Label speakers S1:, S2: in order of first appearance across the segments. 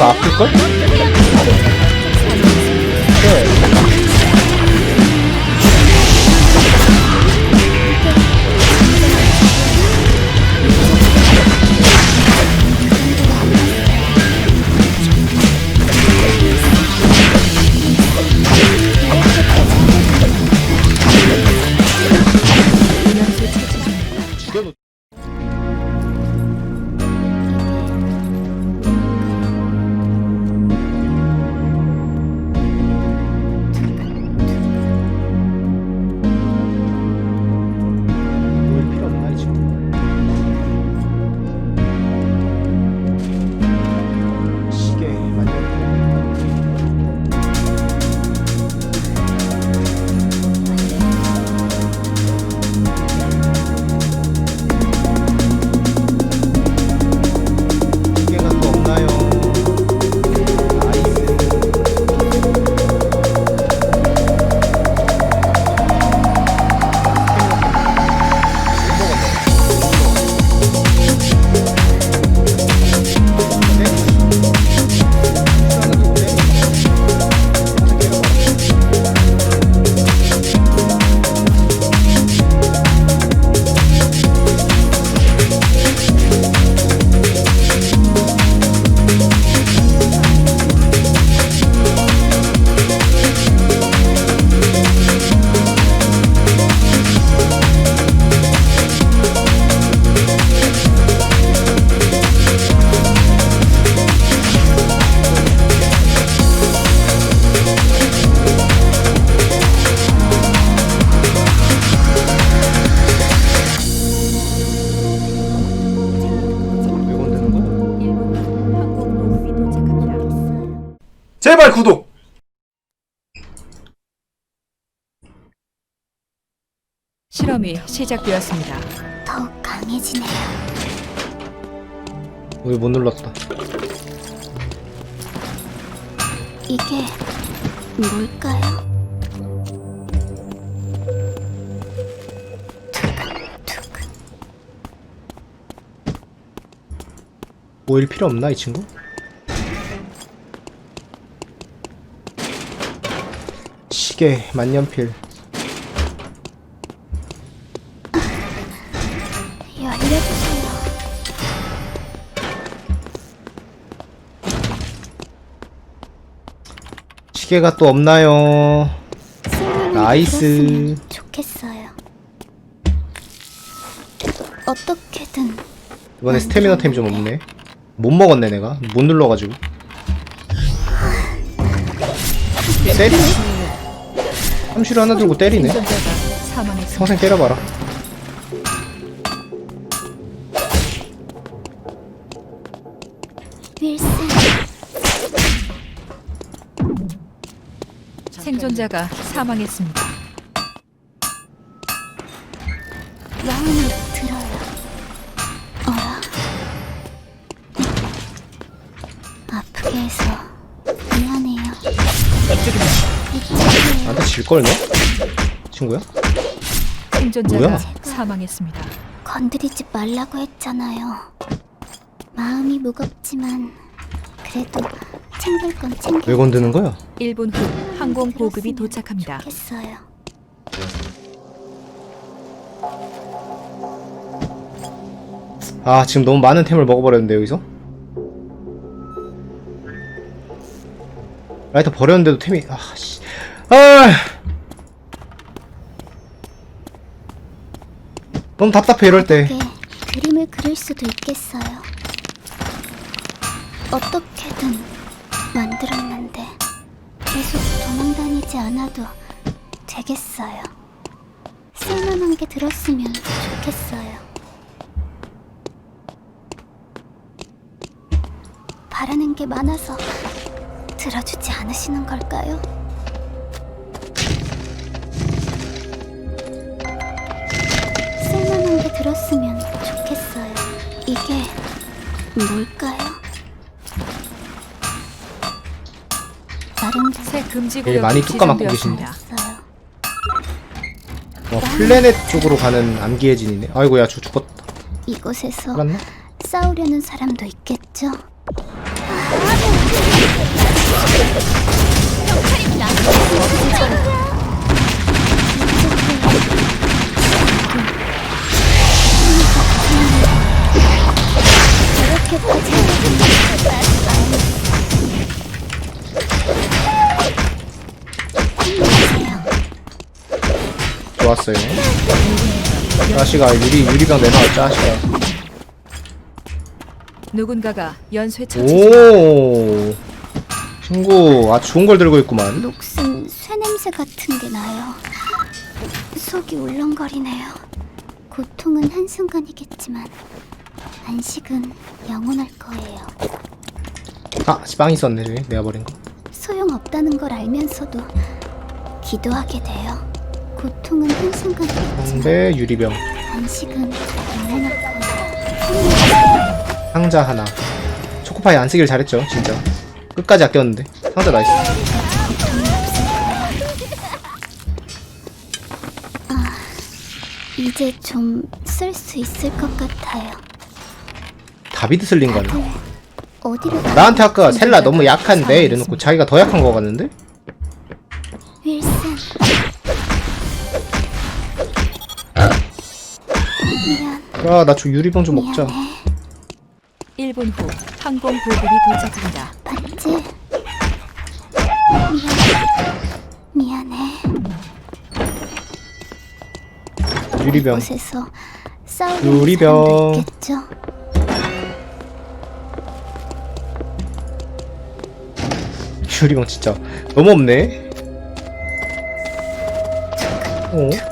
S1: 이 제발 구독!
S2: 실험이 시작되었습니다.
S3: 더욱 강해지네요.
S1: 우리 못 눌렀다
S3: 이게 뭘까요? 두근두근.
S1: 모일 필요 없나 이 친구? 시계 만년필
S3: 열려주세요.
S1: 시계가 또 없나요? 나이스.
S3: 들었으면 좋겠어요. 어떻게든
S1: 이번에 스태미너 템 좀 없네 못 먹었네 내가 못 눌러가지고 때리네? 함시를 하나 들고 때리네. 평생 때려봐라
S2: 생존자가 사망했습니다.
S1: 걸 너? 친구야?
S2: 생존자가
S1: 뭐야?
S2: 사망했습니다.
S3: 건드리지 말라고 했잖아요. 마음이 무겁지만 그래도 챙길 건 챙겨.
S1: 왜 건드는 거야?
S2: 1분 후 항공 보급이 도착합니다.
S3: 좋겠어요.
S1: 아 지금 너무 많은 템을 먹어버렸는데 여기서? 라이터 버렸는데도 템이 아씨 아 너무 답답해 이럴 때
S3: 어떻게 그림을 그릴 수도 있겠어요. 어떻게든 만들었는데 계속 도망다니지 않아도 되겠어요. 쓸만한 게 들었으면 좋겠어요. 바라는 게 많아서 들어주지 않으시는 걸까요? 들었으면 좋겠어요. 이게 뭘까요? 나름
S2: 새 금지
S1: 되게
S2: 구역이
S1: 많이 뚜까 맞고
S2: 지정되었습니다.
S3: 있어요.
S1: 어, 플래넷 쪽으로 가는 암기해진이네. 아이고야, 저 죽었다.
S3: 이곳에서
S1: 살았나?
S3: 싸우려는 사람도 있겠죠.
S1: 좋았어요. 짜시가 유리 유리병 내놔 짜시가.
S2: 누군가가 연쇄 처치 중.
S1: 오 친구 아 좋은 걸 들고 있구만.
S3: 녹슨 쇠 냄새 같은 게 나요. 속이 울렁거리네요. 고통은 한순간이겠지만 안식은 영원할 거예요.
S1: 아빵 있었네 저기 내가 버린 거.
S3: 소용없다는 걸 알면서도 기도하게 돼요. 고통은 한순간이겠지만
S1: 상대 유리병
S3: 안식은 거예요.
S1: 상자 하나. 초코파이 안 쓰길 잘했죠 진짜. 끝까지 아꼈는데 상자 나이스.
S3: 이제 좀 쓸 수 있을 것 같아요.
S1: 다비드 슬린 거네.
S3: 다들 어디로
S1: 나한테 아까 셀라 너무 약한데 이래놓고 자기가 더 약한 거 같는데? 야 나 저 유리병 좀 먹자.
S3: 미안해
S2: 1분 후 항공 보급이 도착합니다.
S3: 봤지? 미안 미안해
S1: 유리병.
S3: 곳에서 싸우는
S1: 유리병.
S3: 사람도 있겠죠?
S1: 유리병 진짜 너무 없네. 어?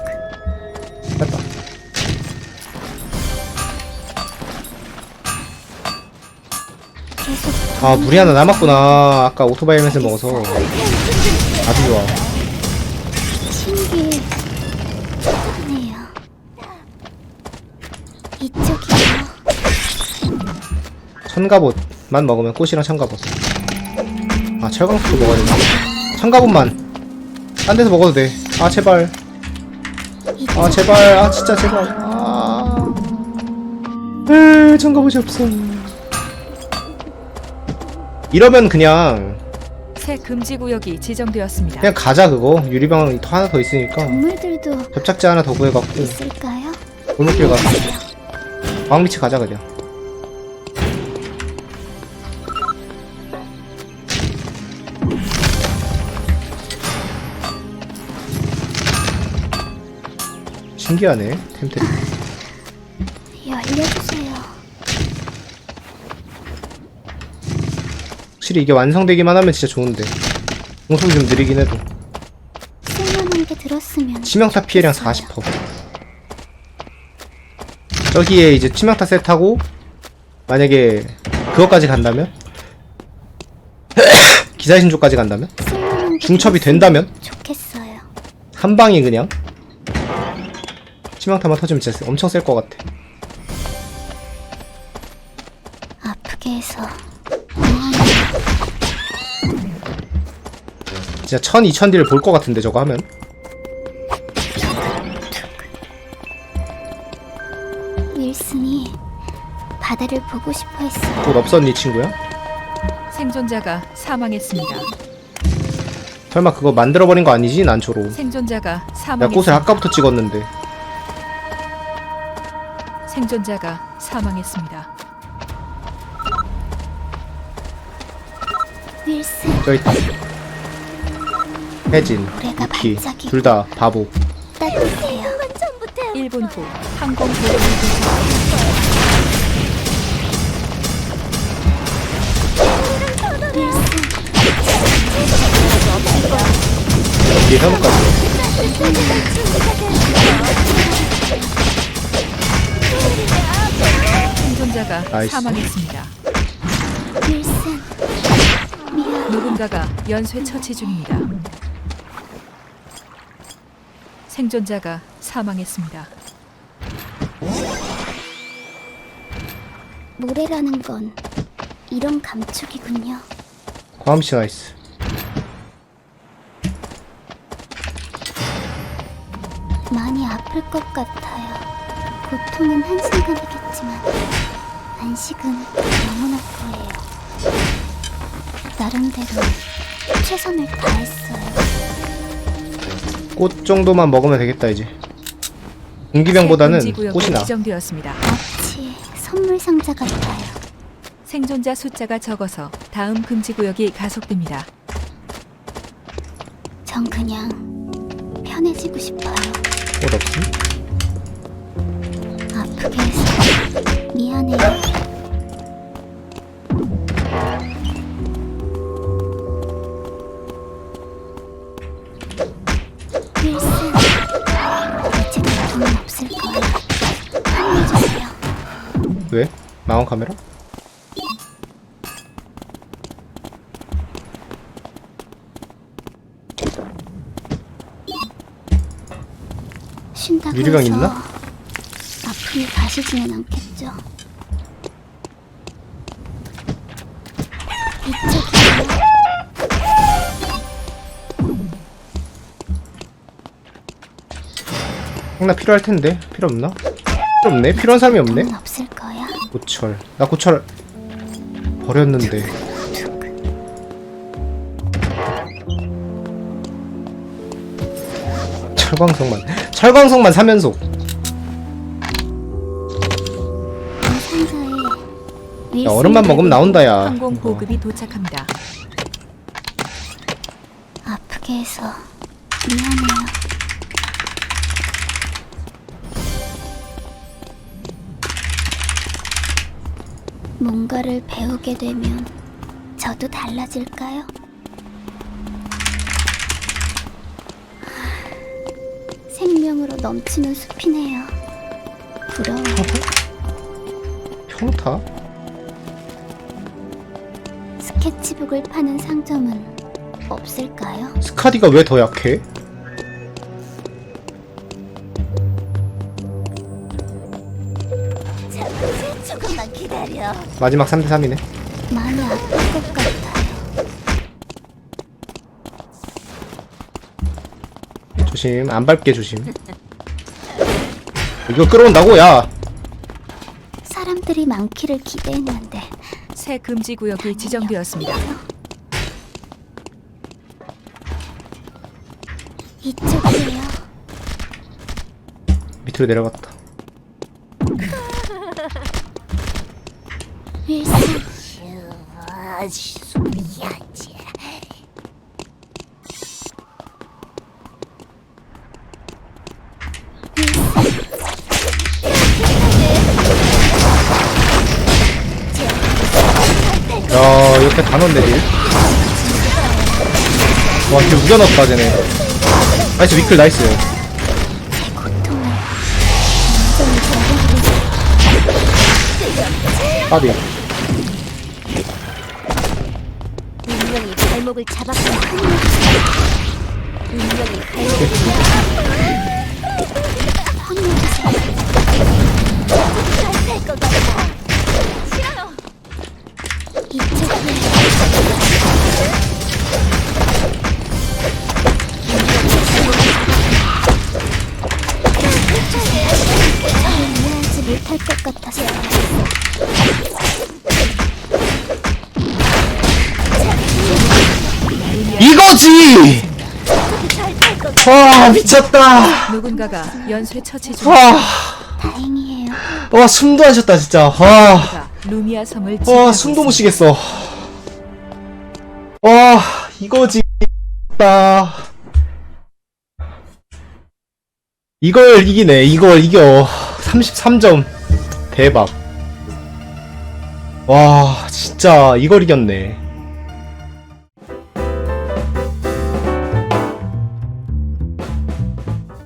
S1: 아 물이 하나 남았구나. 아까 오토바이 헬멧을 먹어서 아주 좋아. 천가봇만 먹으면 꽃이랑 천가봇. 아 철광석도 먹어야 되나? 천가봇만. 딴 데서 먹어도 돼. 아 제발. 아 제발. 아 진짜 제발. 아. 으 천가봇이 없어. 이러면 그냥
S2: 새 금지 구역이 지정되었습니다.
S1: 그냥 가자 그거. 유리병 더 하나 더 있으니까
S3: 동물들도
S1: 접착제 하나 더 구해갖고
S3: 있을까요?
S1: 골목길 가서 광미치 가자 그냥. 신기하네 템트리
S3: 열려주세요
S1: 확실히 이게 완성되기만 하면 진짜 좋은데. 공속이 좀 느리긴 해도.
S3: 쓸만한 게 들었으면
S1: 치명타 피해량
S3: 좋겠어요.
S1: 40% 저기에 이제 치명타 셋하고 만약에 그것까지 간다면? 기사신조까지 간다면? 중첩이 된다면?
S3: 좋겠어요.
S1: 한 방이 그냥? 치명타만 터지면 진짜 엄청 셀 것 같아.
S3: 아프게 해서
S1: 진짜 1000, 2000딜을 볼것 같은데 저거 하면
S3: 윌슨이 바다를 보고 싶어 했어요
S1: 곧 없었니 친구야?
S2: 생존자가 사망했습니다.
S1: 설마 그거 만들어버린 거 아니지 난초로
S2: 생존자가
S1: 꽃을
S2: 사망했습니다.
S1: 아까부터 찍었는데
S2: 생존자가 사망했습니다.
S3: 윌슨
S1: 저기 있다 유키
S3: 반짝이고.
S1: 둘다 바보
S3: 따뜻해요 완전 못해요
S2: 1분 후 항공.
S1: 뒤에 현우까지
S2: 생존자가
S1: 나이스.
S2: 사망했습니다. 누군가가 연쇄 처치 중입니다. 생존자가 사망했습니다.
S3: 모래라는 건 이런 감촉이군요.
S1: 감시 나이스.
S3: 많이 아플 것 같아요. 고통은 한순간이겠지만 안식은 영원할 거예요. 나름대로 최선을 다했어요.
S1: 꽃 정도만 먹으면 되겠다 이제 공기병보다는 꽃이 나
S2: 지정되었습니다.
S3: 마치 선물 상자 같아요.
S2: 생존자 숫자가 적어서 다음 금지 구역이 가속됩니다.
S3: 전 그냥 편해지고 싶어요.
S1: 꽃 없음?
S3: 아프게 해서 미안해요.
S1: 왜? 망원 카메라?
S3: 쉰다고
S1: 유리병
S3: 해서
S1: 있나?
S3: 아픔이 가시지는 않겠죠. 이쪽이요.
S1: 형나 필요할 텐데 필요 없나? 필요 없네 필요한 사람이 없네 고철. 나 고철 버렸는데. 철광석만 철광석만 사면서. 야, 얼음만 먹으면 나온다 야.
S2: 항공 보급이 도착합니다.
S3: 아프게 해서 미안해요. 뭔가를 배우게 되면 저도 달라질까요? 생명으로 넘치는 숲이네요. 부러워요.
S1: 평타?
S3: 스케치북을 파는 상점은 없을까요?
S1: 스카디가 왜 더 약해?
S3: 기다려.
S1: 마지막 3대3이네
S3: 많이 아플 것 같아요.
S1: 조심 안 밟게 조심 이거 끌어온다고 야
S3: 사람들이 많기를 기대했는데
S2: 새 금지 구역이 지정되었습니다.
S3: 이쪽이에요.
S1: 밑으로 내려갔다
S3: 윌슨.
S1: 야 이렇게 다 넣네 딜. 와 이거 우겨넣었다 쟤네. 나이스 위클 나이스. 까비
S3: 발목을 잡았구나. 운명이 발목을
S1: 와 미쳤다.
S2: 누군가가 연쇄 처치 중.
S1: 와,
S3: 다행이에요.
S1: 와 숨도 안 쉬었다 진짜. 와,
S2: 가 루미아 섬을
S1: 와 숨도 못
S2: 있습니다.
S1: 쉬겠어. 와 이거지 다. 이걸 이기네 이걸 이겨. 33점. 대박. 와 진짜 이걸 이겼네